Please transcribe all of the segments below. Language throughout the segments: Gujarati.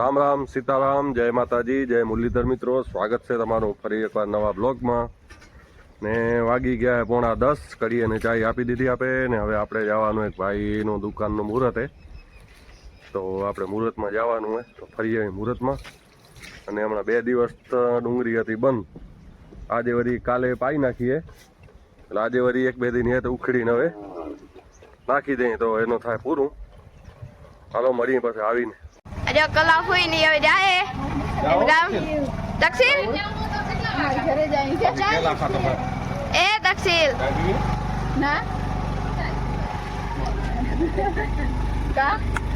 રામ રામ, સીતારામ, જય માતાજી, જય મુરલીધર મિત્રો. સ્વાગત છે તમારું ફરી એકવાર નવા બ્લોગમાં. ને વાગી ગયા પોણા દસ. કરી અને ચાય આપી દીધી આપે ને હવે આપણે જવાનું એક ભાઈનું દુકાનનું મુહૂર્ત. હે તો આપણે મુહૂર્તમાં જવાનું હે, તો ફરી આવી મુહૂર્તમાં. અને હમણાં બે દિવસ ડુંગળી હતી બંધ. આજે વરી કાલે પાઈ નાખીએ. એટલે આજે વરી એક બે દિન હે તો ઉખડીને હવે નાખી દઈએ તો એનો થાય પૂરું. હાલો, મળીએ પછી આવીને. અરે કલાક હોય નહીં હવે જાય દક્ષિણ એ દક્ષિણ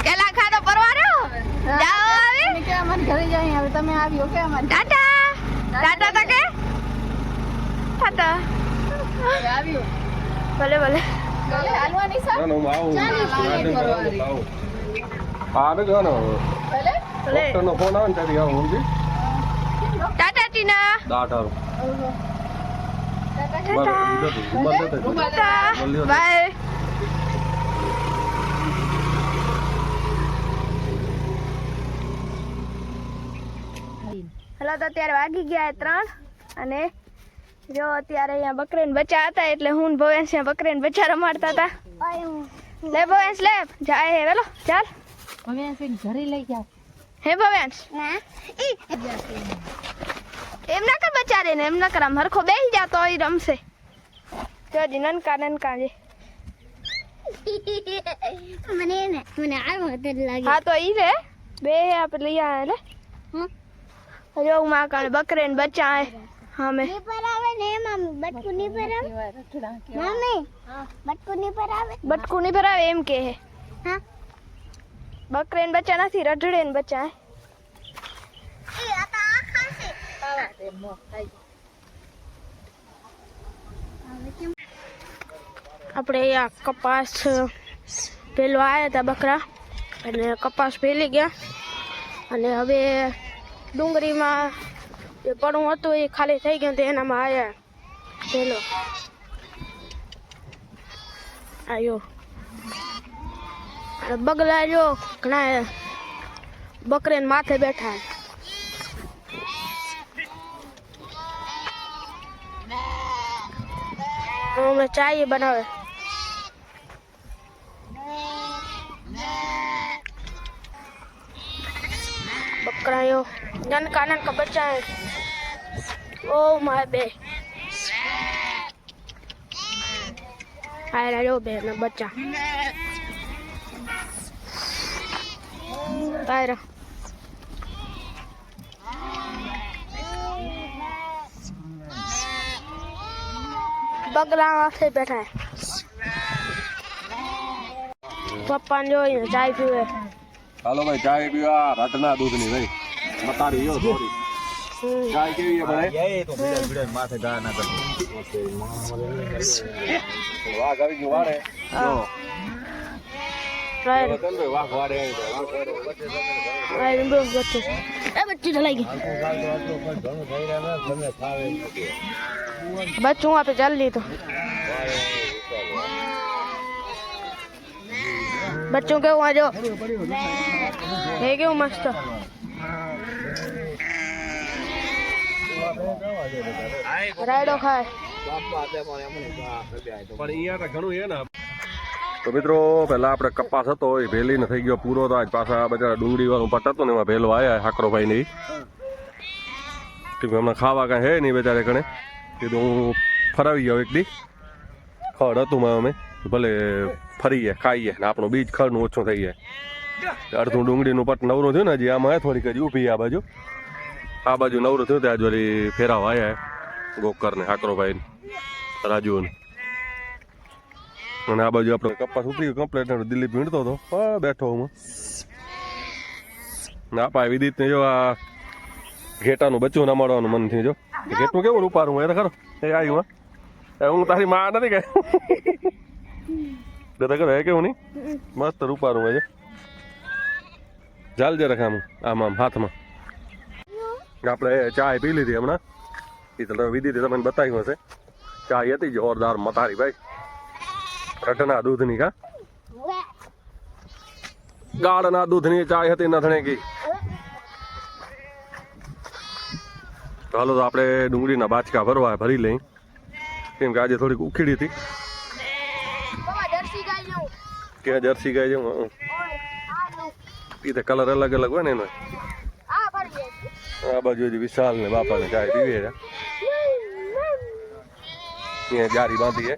કેલા ખાતો પરવારો જાઓ આવી ટાટા ટાટા તકે કે ટાટા ભલે ભલે ના ના હું આવું આવું જો ને ડોક્ટરનો ફોન આવે ને ત્યાંથી આવું સમજી? ટાટા ટીના દાટ બાય. હલો તો અત્યારે વાગી ગયા ત્રણ. અને જો અત્યારે અહીંયા બકરીને બચ્ચા હતા એટલે હું ભવેશ બકરીને બચ્ચા રમાડતા હતા. લે ભવેશ લે. જાય હે વેલો ચાલ. ઘરે લઈ જાઓ હે ભવેશ એમ ના કર બચ્ચા રે ને એમ ના કર આમ હરખો બેસી જાતો હોય રમશે જો હજી નનકા નનકા છે મને ને મને આવો તો લાગે હા તો ઈ રે બે આપણે લઈ આવ્યા લે હમ. જો હું માં કાલે બકરે ને બચ્ચા આય હા મેં પર આવે ને મમ્મી બટકું ની પર આવે મમ્મી બટકું ની પર આવે બટકું નહીં ભરાવે એમ કે હે હા બકરે ને બચ્ચા નથી રઢડે ને બચ્ચા આ આ આપણે અહીંયા કપાસ પેલો આવ્યા હતા બકરા, અને કપાસ પેલી ગયા. અને હવે ડુંગળીમાં જે પડું હતું એ ખાલી થઈ ગયું તો એનામાં આવ્યા પેલો આયો. અને બગલા જો ઘણા બકરે માથે બેઠા. હમણાં ચાય બનાવે. બકરાયો. નનકા નનકા બચ્ચા ઓ માય બે. આયરા જો બે ને બચ્ચા આયરા બગલા માથે બેઠા. પપ્પા ને જોઈને ચાય પીવે. હાલો ભાઈ ચાય પીવા. રાતના દૂધની ભાઈ. મતાડી યો થોડી. ચાય કેવી છે ભાઈ? વાઘ આવી ગયું વાડે જો રાયર કેમ ભાઈ વાઘ વાડે આવી ગયો. વાઘ વાડે. રાયર બહુ બચ્ચું એ બચ્ચું ચલાઈ ગયું. બચ્ચું આપે જલ્દી તો બચ્ચું કેવું આજો? એ કેવું મસ્ત? રાયડો ખાય. તો મિત્રો, પહેલાં આપણે કપાસ હતો, એ ભેલીને થઈ ગયો પૂરો, તો આજ પાછા બધા ડુંગળી વાળું પટ હતું ને એમાં ભેલો આવ્યા હાકરોભાઈ ની હમણાં ખાવા કાંઈ હે નહીં બેચારે કણે? કીધું હું ફરાવી ગયો એક દી. ખડ હતું અમે. ભલે ફરીએ, ખાઈએ. ને આપણું બીજ ખડનું ઓછું થઈ જાય. અડધું ડુંગળીનું પટ નવરું થયું ને હજી, આમાં થોડીક હજી ઊભી આ બાજુ. આ બાજુ નવરું થયું, ત્યાં વળી ફેરાવા આવ્યા ગોકર ને હાકરોભાઈ રાજુ ને અને આ બાજુ આપણે કપાસ ઉતરી ગયો કમ્પ્લેટ દિલ્હી ભીણતો હતો. બેઠો હું. ના પા વિદિત ને જો આ ઘેટાનું બચ્ચું નમાડવાનું મન થયું જો. ઘેટનું કેવું રૂપારું એ ખરો. એ આવ્યું હા. હું તારી માં નથી કે. દાદા કરે કેવું નહીં? મસ્ત રૂપારું હોય ચાલ જે આમ આમ આમ, હાથમાં. આપણે ચા પી લીધી હમણાં. એ તમે વિધિ તમને બતાવ્યું હશે. ચા હતી જોરદાર મતારી, ભાઈ. રટના દૂધની કા? ગાળના દૂધની ચાય હતી નથણે કી તો તો આપણે ડુંગળીના બાચકા ભરવા ભરી લઈ. કેમ કે આજે થોડીક ઉખીડી હતી. કે જર્સી ગાય જેવું એ તો કલર અલગ અલગ હોય ને એનો. આ બાજુ હજી વિશાલ ને બાપાને ચાય પીવે ત્યાં જારી બાંધી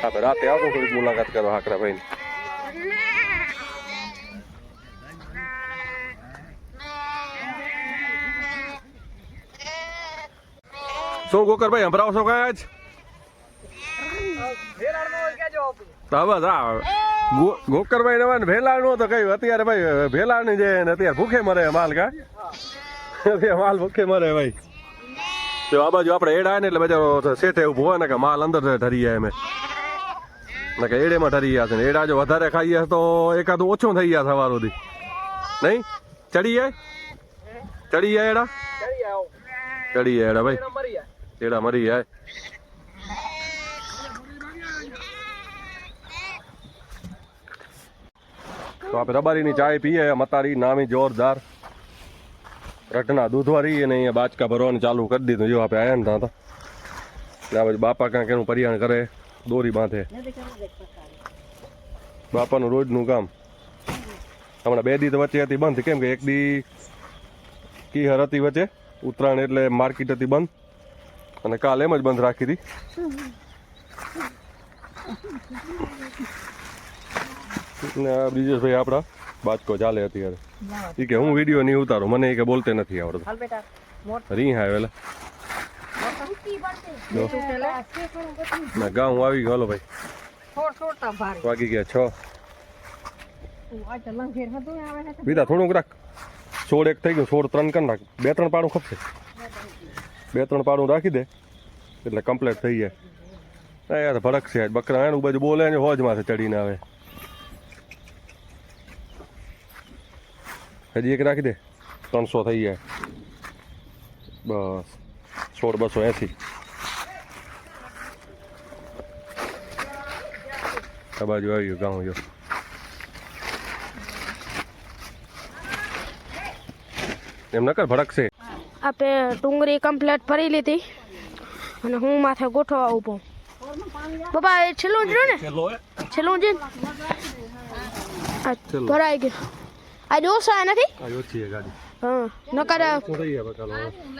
છે તો રાતે આવતો થોડીક મુલાકાત કરો હાકરા ભાઈ શું, ગોકરભાઈ, સંભળાવો છો કાંઈ આજ? તો બસ ગો- ગોકરભાઈ નવા ભેલાણ નો તો કઈ, અત્યારે ભાઈ ભેલાણ જે ને અત્યારે ભૂખે મરે માલ કા? અત્યારે માલ ભૂખે મરે ભાઈ. જો આ બાજુ આપણે એડા ને એટલે બજારો શેઠે ઊભો હોય ને કે માલ અંદર ઠરી જાય અમે. ને કે એડેમાં ઠરી ગયા છે ને એડા જો વધારે ખાઈએ તો એકાદું ઓછું થઈ ગયા સવાર સુધી. નહીં? ચડી જાય? ચડી જાય એડા? ચડી જાય એડા ભાઈ. એડા મરી જાય. તો આપણે રબારીની ચાય પીએ, મતારી નામી જોરદાર. રટના દૂધવાળી અને અહીંયા બાચકા ભરવાનું ચાલુ કરી દીધું. જો આપણે આયા ને ત્યાં તો. એટલે આ બાજુ બાપા કાંઈક એનું પરિયાણ કરે. દોરી બાંધે. બાપાનું રોજનું કામ. હમણાં બે દી તો વચ્ચે હતી બંધ. કેમ કે એક દી કીહર હતી વચ્ચે. ઉત્તરાયણ એટલે માર્કેટ હતી બંધ. અને કાલ એમ જ બંધ રાખી હતી. ને બ્રિજેશભાઈ આપણા બાચકો ચાલે અત્યારે. એ કે હું વીડિયો નહીં ઉતારું. મને એ કે બોલતે નથી આવડતું. રી હા જો. ના ગામ આવી ગયો, હલો ભાઈ. વાગી ગયા છ. બીજા થોડુંક રાખ. સોળ એક થઈ ગયું સોળ ત્રણ કરી રાખ બે ત્રણ પાડું ખપશે. બે ત્રણ પાડું રાખી દે. એટલે કમ્પ્લીટ થઈ જાય. યાર ભડક છે બકરા એનું બાજુ બોલે ને હોજ માથે ચડીને આવે. હજી એક રાખી દે. ત્રણસો થઈ જાય. બસ. સોળ બસો એંસી. આ બાજુ આવી ગયું ગામ જો એમ નકર ભડકશે. આપણે ડુંગળી કમ્પ્લેટ ભરી લીધી અને હું માથે ગોઠવા ઊભો બાબા એ છેલ્લું જ ને? છેલ્લું જ. ભરાઈ ગયું. આજે ઓછા નથી આ ઓછી છે ગાડી હા નકારા શું થઈ ગયા બકાલો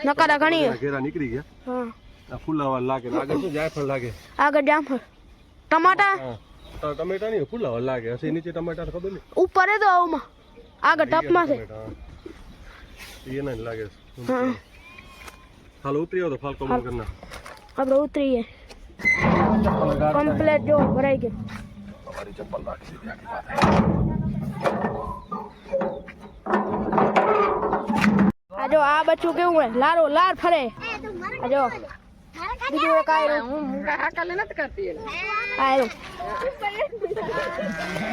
નકારા ઘણી ઘેરા નીકળી ગયા હા આ ફૂલાવા લાગે લાગે શું જાયફળ લાગે આગળ જામફળ ટમાટા હા તો ટમેટા નહીં ફૂલાવા લાગે હશે નીચે ટમેટા તો ખબર નહીં। ઉપર એ તો આવુંમાં? આગળ ટપમાં છે. ટમેટા, હા. એને જ લાગે. છે. હા. હાલ ઉતરી આવો તો ફાલકો બંધ કરી નાખ. આપણે ઉતરીએ. કમ્પ્લેટ જો ભરાઈ ગયું તમારી ચપ્પલ રાખી દીધી આખી આ જો આ બચ્ચું કેવું હોય? લારો લાર ફરે. આ જો બીજું એક આયરું. આયરું.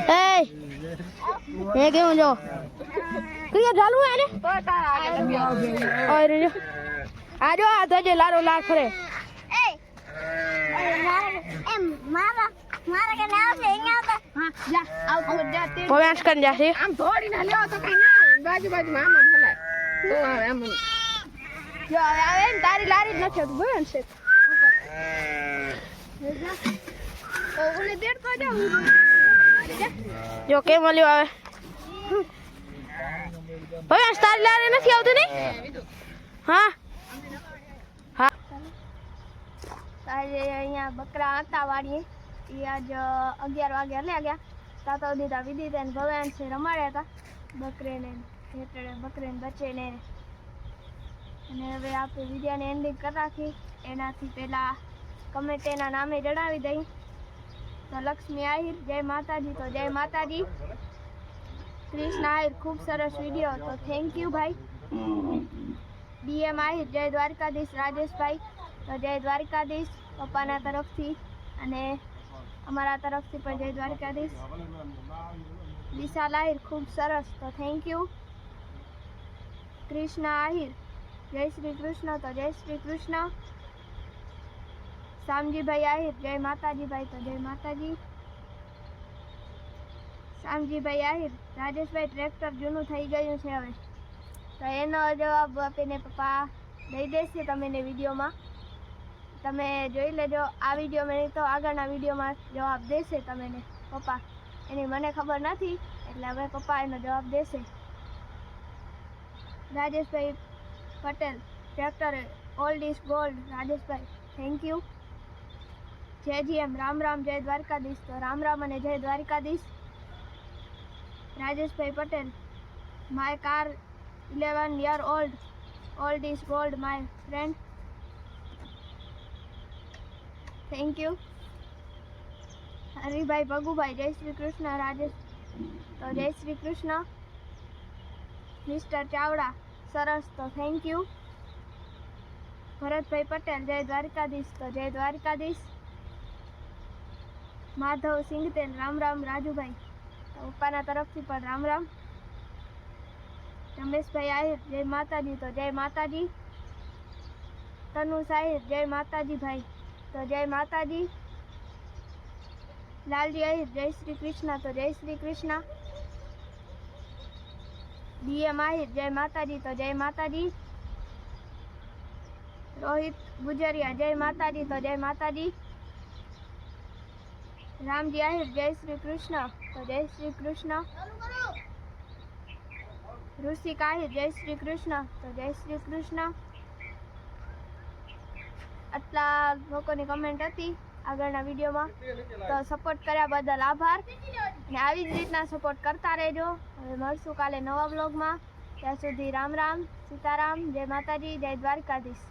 એ એ કેવું જો? કઈ ચાલુ હે ને ઓય જો આ તો જે લારો લાર ફરે. એમ મારા મારા કે ના આવશે અહીંયા આવતા. પવ્યાંશ કરી જાશે. આમ દોડીને લ્યો તો કઈ ના આવે. બાજુ બાજુમાં આમ આમ હલાય. તો આવે એમ. જો હવે આવે ને તારી લારી જ નથી આવતું પવ્યાંશ છે? જો. કેમ મળ્યો આવે? પવ્યાંશ તારી લારી નથી આવતું ને? હા. હા. આજે અહીંયા બકરા હતા વાડીએ. એ આજ અગિયાર વાગે હલ્યા ગયા. તાતા દીધા વિધિ તેને ભવાન છે રમાડ્યા હતા. બકરીને હેઠળે બકરીને બચેને. અને હવે આપણે વિદ્યાને એન્ડિંગ કરી નાખી એનાથી પહેલાં કમેન્ટ એના નામે જણાવી દઈ. તો લક્ષ્મી આહિર, જય માતાજી, તો જય માતાજી. કૃષ્ણ આહિર, ખૂબ સરસ વીડિયો તો થેન્ક યુ ભાઈ. ડીએમ આહિર, જય દ્વારકાધીશ, રાજેશભાઈ. તો જય દ્વારકાધીશ, પપ્પાના તરફથી. અને અમારા તરફથી પણ જય દ્વારકાધીશ. વિશાલ આહિર, ખૂબ સરસ. તો થેન્ક યુ કૃષ્ણ આહિર, જય શ્રી કૃષ્ણ. તો જય શ્રી કૃષ્ણ. શામજીભાઈ આહિર, જય માતાજીભાઈ. તો જય માતાજી. શામજીભાઈ આહિર, રાજેશભાઈ, ટ્રેક્ટર જૂનું થઈ ગયું છે હવે. તો એનો જવાબ આપીને પપ્પા દઈ દેશે તમે ને વિડીયોમાં. તમે જોઈ લેજો આ વીડિયો મેં તો આગળના વિડીયોમાં જવાબ દેશે તમે પપ્પા. એની મને ખબર નથી, એટલે હવે પપ્પા એનો જવાબ દેશે. Rajeshbhai Patel tractor old is gold Rajeshbhai thank you જય જી એમ, રામ રામ, જય દ્વારકાધીશ. તો રામ રામ અને જય Dwarkadhish. Rajeshbhai Patel my car eleven year old old is gold my friend thank you Haribhai Bhagubhai, જય શ્રી કૃષ્ણ, રાજેશ. તો જય શ્રી કૃષ્ણ. મિસ્ટર ચાવડા, સરસ. તો થેન્ક યુ ભરતભાઈ પટેલ, જય દ્વારકાધીશ. તો જય દ્વારકાધીશ. માધવ સિંગતેલ રામ રામ. રાજુભાઈ, તો પપ્પાના તરફથી પણ રામ રામ. રમેશભાઈ આહિર, જય માતાજી. તો જય માતાજી. તનુ સાહિર જય માતાજી ભાઈ. તો જય માતાજી. લાલજી આહિર જય શ્રી કૃષ્ણ. તો જય શ્રી કૃષ્ણ. ડીએમ આહિર જય માતાજી. તો જય માતાજી. રોહિત ગુજરિયા, જય માતાજી. તો જય માતાજી. રામજી આહિર, જય શ્રી કૃષ્ણ. તો જય શ્રી કૃષ્ણ. ઋષિક આહિર જય શ્રી કૃષ્ણ. તો જય શ્રી કૃષ્ણ. આટલા લોકોની કમેન્ટ હતી આગળના વિડીયોમાં. તો સપોર્ટ કર્યા બદલ આભાર. ને આવી જ રીતના સપોર્ટ કરતા રહેજો. હવે મળશું કાલે નવા બ્લોગમાં ત્યાં સુધી રામ રામ, સીતારામ, જય માતાજી, જય દ્વારકાધીશ.